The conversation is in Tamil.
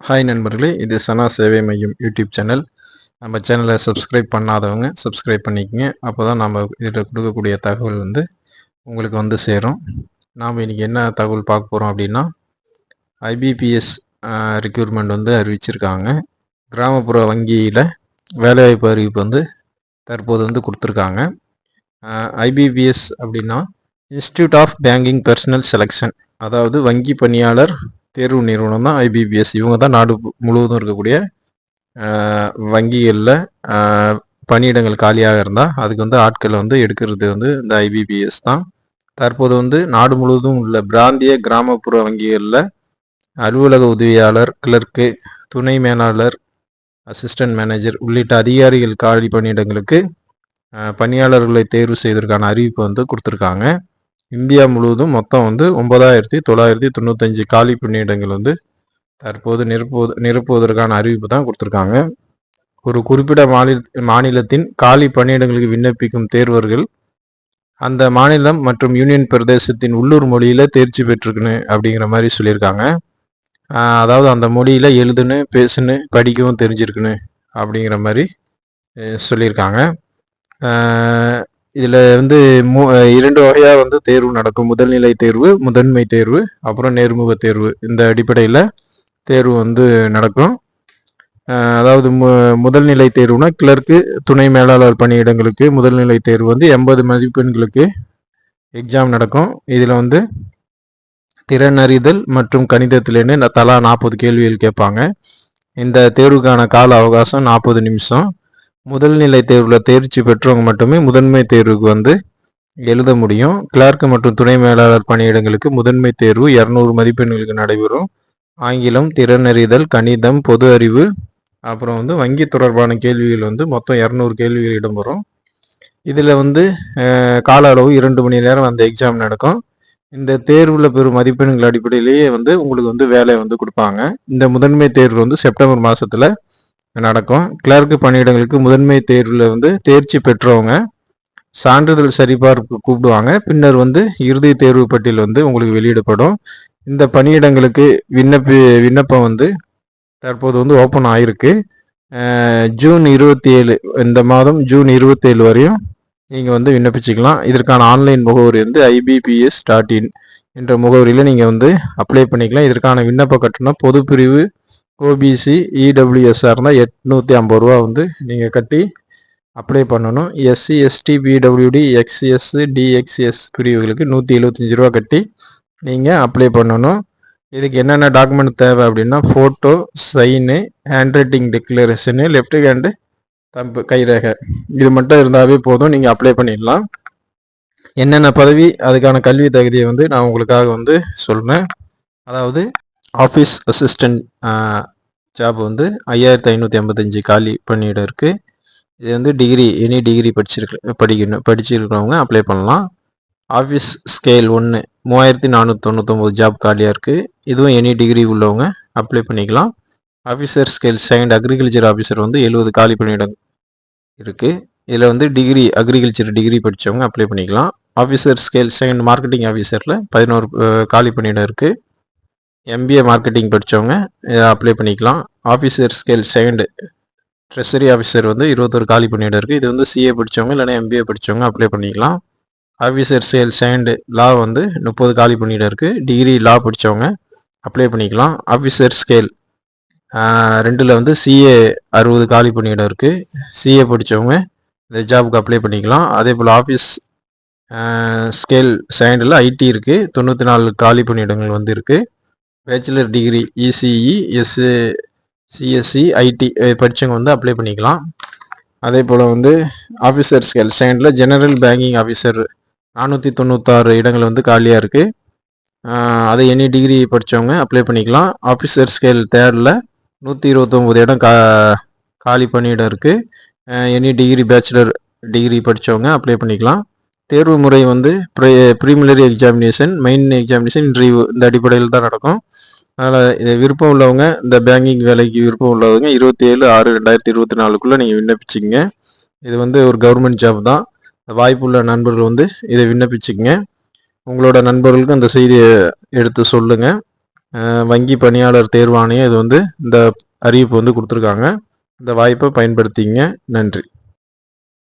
ஹாய் நண்பர்களே இது சனா சேவை மையம் யூடியூப் சேனல். நம்ம சேனலை சப்ஸ்கிரைப் பண்ணாதவங்க சப்ஸ்கிரைப் பண்ணிக்கங்க. அப்போ தான் நம்ம இதில் கொடுக்கக்கூடிய தகவல் வந்து உங்களுக்கு வந்து சேரும். நாம் இன்றைக்கி என்ன தகவல் பார்க்க போகிறோம் அப்படின்னா ஐபிபிஎஸ் ரெக்யூர்மெண்ட் வந்து அறிவிச்சிருக்காங்க. கிராமப்புற வங்கியில் வேலைவாய்ப்பு அறிவிப்பு வந்து தற்போது வந்து கொடுத்துருக்காங்க. ஐபிபிஎஸ் அப்படின்னா institute of banking personnel selection அதாவது வங்கி பணியாளர் தேர்வு நிறுவனம் தான் ஐபிபிஎஸ் இவங்க தான் நாடு முழுவதும் இருக்கக்கூடிய வங்கிகளில் பணியிடங்கள் காலியாக இருந்தால் அதுக்கு வந்து ஆட்களை வந்து எடுக்கிறது வந்து இந்த ஐபிபிஎஸ் தான். தற்போது வந்து நாடு முழுவதும் உள்ள பிராந்திய கிராமப்புற வங்கிகளில் அலுவலக உதவியாளர் கிளர்க்கு துணை மேலாளர் அசிஸ்டன்ட் மேனேஜர் உள்ளிட்ட அதிகாரிகள் காலி பணியிடங்களுக்கு பணியாளர்களை தேர்வு செய்வதற்கான அறிவிப்பு வந்து கொடுத்துருக்காங்க. இந்தியா முழுவதும் மொத்தம் வந்து ஒன்பதாயிரத்தி தொள்ளாயிரத்தி தொண்ணூத்தஞ்சு காலி பணியிடங்கள் வந்து தற்போது நிரப்புவது நிரப்புவதற்கான அறிவிப்பு தான் கொடுத்துருக்காங்க. ஒரு குறிப்பிட்ட மாநில மாநிலத்தின் காலி பணியிடங்களுக்கு விண்ணப்பிக்கும் தேர்வர்கள் அந்த மாநிலம் மற்றும் யூனியன் பிரதேசத்தின் உள்ளூர் மொழியில தேர்ச்சி பெற்றுக்குன்னு அப்படிங்கிற மாதிரி சொல்லியிருக்காங்க. அதாவது அந்த மொழியில எழுதுன்னு பேசுன்னு படிக்கவும் தெரிஞ்சிருக்குன்னு அப்படிங்கிற மாதிரி சொல்லியிருக்காங்க. இதில் வந்து மூ இரண்டு வகையாக வந்து தேர்வு நடக்கும். முதல்நிலை தேர்வு முதன்மை தேர்வு அப்புறம் நேர்முக தேர்வு. இந்த அடிப்படையில் தேர்வு வந்து நடக்கும். அதாவது மு முதல்நிலை தேர்வுனா கிளர்க்கு துணை மேலாளர் பணியிடங்களுக்கு முதல்நிலை தேர்வு வந்து எண்பது மதிப்பெண்களுக்கு எக்ஸாம் நடக்கும். இதில் வந்து திறனறிதல் மற்றும் கணிதத்திலேருந்து தலா நாற்பது கேள்விகள் கேட்பாங்க. இந்த தேர்வுக்கான கால அவகாசம் நாற்பது நிமிஷம். முதல் நிலை தேர்வில் தேர்ச்சி பெற்றவங்க மட்டுமே முதன்மை தேர்வுக்கு வந்து எழுத முடியும். கிளார்க் மற்றும் துணை மேலாளர் பணியிடங்களுக்கு முதன்மை தேர்வு இரநூறு மதிப்பெண்களுக்கு நடைபெறும். ஆங்கிலம் திறனறிதல் கணிதம் பொது அறிவு அப்புறம் வந்து வங்கி தொடர்பான கேள்விகள் வந்து மொத்தம் இரநூறு கேள்விகள் இடம்பெறும். இதில் வந்து கால அளவு இரண்டு மணி நேரம் அந்த எக்ஸாம் நடக்கும். இந்த தேர்வில் பெறும் மதிப்பெண்கள் அடிப்படையிலேயே வந்து உங்களுக்கு வந்து வேலை வந்து கொடுப்பாங்க. இந்த முதன்மை தேர்வு வந்து செப்டம்பர் மாதத்தில் நடக்கும். கிளர்க்கு பணியிடங்களுக்கு முதன்மை தேர்வில் வந்து தேர்ச்சி பெற்றவங்க சான்றிதழ் சரிபார்ப்பு கூப்பிடுவாங்க. பின்னர் வந்து இறுதி தேர்வு பட்டியல் வந்து உங்களுக்கு வெளியிடப்படும். இந்த பணியிடங்களுக்கு விண்ணப்பி விண்ணப்பம் வந்து தற்போது வந்து ஓப்பன் ஆயிருக்கு. ஜூன் இருபத்தி ஏழு இந்த மாதம் ஜூன் இருபத்தி ஏழு வரையும் நீங்கள் வந்து விண்ணப்பிச்சுக்கலாம். இதற்கான ஆன்லைன் முகவரி வந்து ஐபிபிஎஸ் டாட் இன் என்ற முகவரியில் நீங்கள் வந்து அப்ளை பண்ணிக்கலாம். இதற்கான விண்ணப்ப கட்டணம் பொதுப்பிரிவு ஓபிசி இடபிள்யூஎஸ்ஆர் இருந்தால் எட்நூற்றி ஐம்பது ரூபா வந்து நீங்கள் கட்டி அப்ளை பண்ணணும். SC ST PWD XS DXS பிரிவுகளுக்கு நூற்றி எழுபத்தஞ்சி ரூபா கட்டி நீங்கள் அப்ளை பண்ணணும். இதுக்கு என்னென்ன டாக்குமெண்ட் தேவை அப்படின்னா photo sign handwriting declaration left hand thumb கைரேகை. இது மட்டும் இருந்தாவே போதும் நீங்கள் அப்ளை பண்ணிடலாம். என்னென்ன பதவி அதுக்கான கல்வி தகுதியை வந்து நான் உங்களுக்காக வந்து சொல்கிறேன் அதாவது ஆஃபீஸ் அசிஸ்டண்ட் ஜாப் வந்து ஐயாயிரத்தி ஐநூற்றி ஐம்பத்தஞ்சு காலி பணியிடம் இருக்குது இது வந்து டிகிரி எனி டிகிரி படிச்சிருக்க படிக்கணும் படிச்சிருக்கிறவங்க அப்ளை பண்ணலாம். ஆஃபீஸ் ஸ்கேல் ஒன்று மூவாயிரத்தி நானூற்றி தொண்ணூத்தொம்பது ஜாப் காலியாக இருக்குது இதுவும் எனி டிகிரி உள்ளவங்க அப்ளை பண்ணிக்கலாம். Officer scale second agriculture officer வந்து எழுபது காலி பணியிடம் இருக்குது இதில் வந்து டிகிரி அக்ரிகல்ச்சர் டிகிரி படித்தவங்க அப்ளை பண்ணிக்கலாம். ஆஃபீஸர் ஸ்கேல் செகண்ட் மார்க்கெட்டிங் ஆஃபீஸரில் பதினோரு காலி பணியிடம் இருக்குது எம்பிஏ மார்க்கெட்டிங் படித்தவங்க இதை அப்ளை பண்ணிக்கலாம். Officer scale second treasury officer வந்து இருபத்தொரு காலி பண்ணிட்டு இருக்குது இது வந்து சிஏ படித்தவங்க இல்லைனா எம்பிஏ படித்தவங்க அப்ளை பண்ணிக்கலாம். ஆஃபீஸர் ஸ்கேல் செகண்டு லா வந்து முப்பது காலி பண்ணிட்டு இருக்குது டிகிரி லா படித்தவங்க அப்ளை பண்ணிக்கலாம். ஆஃபீஸர் ஸ்கேல் ரெண்டில் வந்து சிஏ அறுபது காலி பணியிடம் இருக்குது சிஏ படித்தவங்க இந்த ஜாபுக்கு அப்ளை பண்ணிக்கலாம். அதே போல் ஆஃபீஸ் ஸ்கேல் செகண்டில் ஐடி இருக்குது தொண்ணூற்றி நாலு காலி பணியிடங்கள் வந்து இருக்குது bachelor degree ECE SA CSC IT படித்தவங்க வந்து அப்ளை பண்ணிக்கலாம். அதே போல் வந்து ஆஃபீஸர் ஸ்கேல் செகண்டில் ஜெனரல் பேங்கிங் ஆஃபீஸர் நானூற்றி தொண்ணூத்தாறு இடங்கள் வந்து காலியாக இருக்குது அதை எனி டிகிரி படித்தவங்க அப்ளை பண்ணிக்கலாம். ஆஃபீஸர் ஸ்கேல் தேர்டில் நூற்றி இருபத்தொம்போது இடம் கா காலி பணியிடம் இருக்குது எனி டிகிரி பேச்சுலர் டிகிரி படித்தவங்க அப்ளை பண்ணிக்கலாம். தேர்வு முறை வந்து preliminary examination main examination interview இந்த அடிப்படையில் தான் நடக்கும். அதனால் இது விருப்பம் உள்ளவங்க இந்த பேங்கிங் வேலைக்கு விருப்பம் உள்ளவங்க இருபத்தி ஏழு ஆறு ரெண்டாயிரத்தி இருபத்தி நாலுக்குள்ளே நீங்கள் விண்ணப்பிச்சிங்க இது வந்து ஒரு கவர்மெண்ட் ஜாப் தான். வாய்ப்புள்ள நண்பர்கள் வந்து இதை விண்ணப்பிச்சுக்கங்க. உங்களோட நண்பர்களுக்கும் இந்த செய்தியை எடுத்து சொல்லுங்கள் வங்கி பணியாளர் தேர்வாணையம் இது வந்து இந்த அறிவிப்பு வந்து கொடுத்துருக்காங்க. இந்த வாய்ப்பை பயன்படுத்திங்க நன்றி.